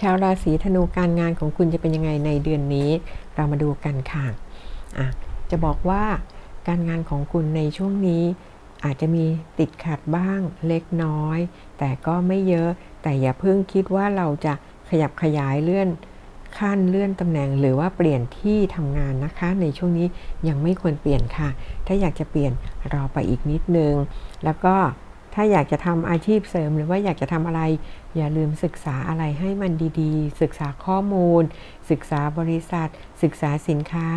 ชาวราศีธนูการงานของคุณจะเป็นยังไงในเดือนนี้ เรามาดูกันค่ะะจะบอกว่าการงานของคุณในช่วงนี้อาจจะมีติดขัดบ้างเล็กน้อย แต่ก็ไม่เยอะ แต่อย่าเพิ่งคิดว่าเราจะขยับขยายเลื่อนขั้นเลื่อนตำแหน่งหรือว่าเปลี่ยนที่ทำงานนะคะ ในช่วงนี้ยังไม่ควรเปลี่ยนค่ะ ถ้าอยากจะเปลี่ยนรอไปอีกนิดนึง แล้วก็ ถ้าอยากจะทำอาชีพเสริม หรือว่าอยากจะทำอะไร อย่าลืมศึกษาอะไรให้มันดีๆ ศึกษาข้อมูล ศึกษาบริษัท ศึกษาสินค้า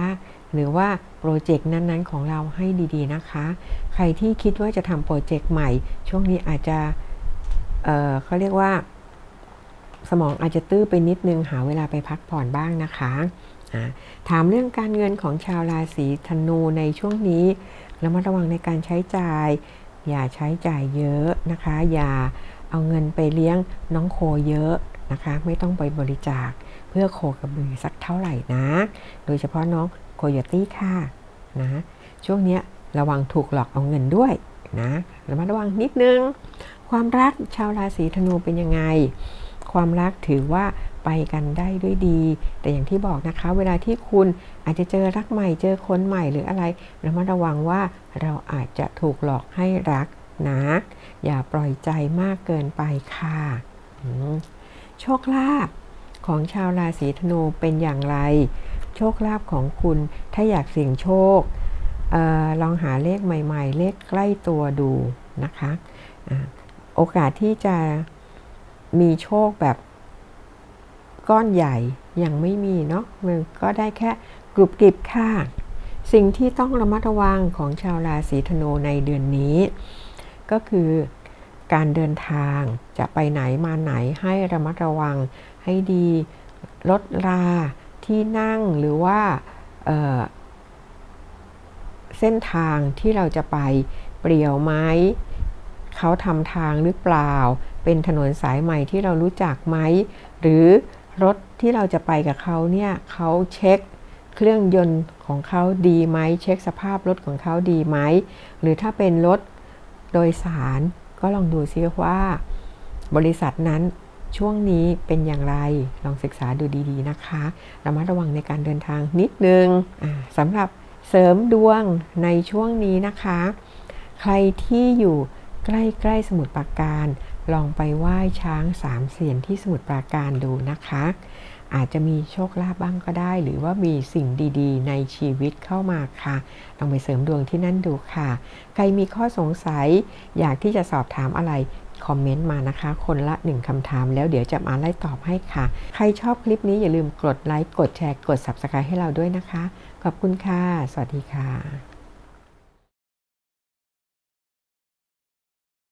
หรือว่าโปรเจกต์นั้นๆ ของเราให้ดีๆนะคะ ใครที่คิดว่าจะทำโปรเจกต์ใหม่ ช่วงนี้อาจจะเเขาเรียกว่า สมองอาจจะตื้อไปนิดนึงหาเวลาไปพักผ่อนบ้างนะคะถามเรื่องการเงินของชาวราศีธนูในช่วงนี้ระมัดระวังในการใช้จ่าย อย่าใช้จ่ายเยอะนะคะ อย่าเอาเงินไปเลี้ยงน้องโคเยอะนะคะ ไม่ต้องไปบริจาคเพื่อโคกระบือสักเท่าไหร่นะ โดยเฉพาะน้องโคโยตี้ค่ะนะช่วงนี้ระวังถูกหลอกเอาเงินด้วยนะระมัดระวังนิดนึง ความรักชาวราศีธนูเป็นยังไง ความรักถือว่าไปกันได้ด้วยดี แต่อย่างที่บอกนะคะ เวลาที่คุณอาจจะเจอรักใหม่เจอคนใหม่หรืออะไรระมัดระวังว่าเราอาจจะถูกหลอกให้รักนะอย่าปล่อยใจมากเกินไปค่ะโชคลาภของชาวราศีธนูเป็นอย่างไร โชคลาภของคุณถ้าอยากเสี่ยงโชคออลองหาเลขใหม่ ๆ เลขใกล้ตัวดูนะคะอะโอกาสที่จะ มีโชคแบบก้อนใหญ่ยังไม่มีเนาะมันก็ได้แค่กรุบกริบค่ะ สิ่งที่ต้องระมัดระวังของชาวราศีธนูในเดือนนี้ ก็คือการเดินทางจะไปไหนมาไหนให้ระมัดระวังให้ดีรถราที่นั่งหรือว่าเเส้นทางที่เราจะไปเปลี่ยวไหม เขาทำทางหรือเปล่า เป็นถนนสายใหม่ที่เรารู้จักไหม หรือรถที่เราจะไปกับเขาเนี่ยเขาเช็คเครื่องยนต์ของเขาดีไหม เช็คสภาพรถของเขาดีไหม หรือถ้าเป็นรถโดยสารก็ลองดูซิว่า บริษัทนั้นช่วงนี้เป็นอย่างไรลองศึกษาดูดีๆนะคะระมัดระวังในการเดินทางนิดนึงสำหรับเสริมดวงในช่วงนี้นะคะ ใครที่อยู่ ใกล้ๆสมุทรปราการ ลองไปไหว้ช้างสามเสียนที่สมุทรปราการดูนะคะ อาจจะมีโชคลาภบ้างก็ได้ หรือว่ามีสิ่งดีๆ ในชีวิตเข้ามาค่ะ ลองไปเสริมดวงที่นั่นดูค่ะ ใครมีข้อสงสัย อยากที่จะสอบถามอะไรคอมเมนต์มานะคะ คนละหนึ่งคำถาม แล้วเดี๋ยวจะมาไล่ตอบให้ค่ะ ใครชอบคลิปนี้อย่าลืมกดไลค์ กดแชร์ กด Subscribe ให้เราด้วยนะคะ ขอบคุณค่ะ สวัสดีค่ะ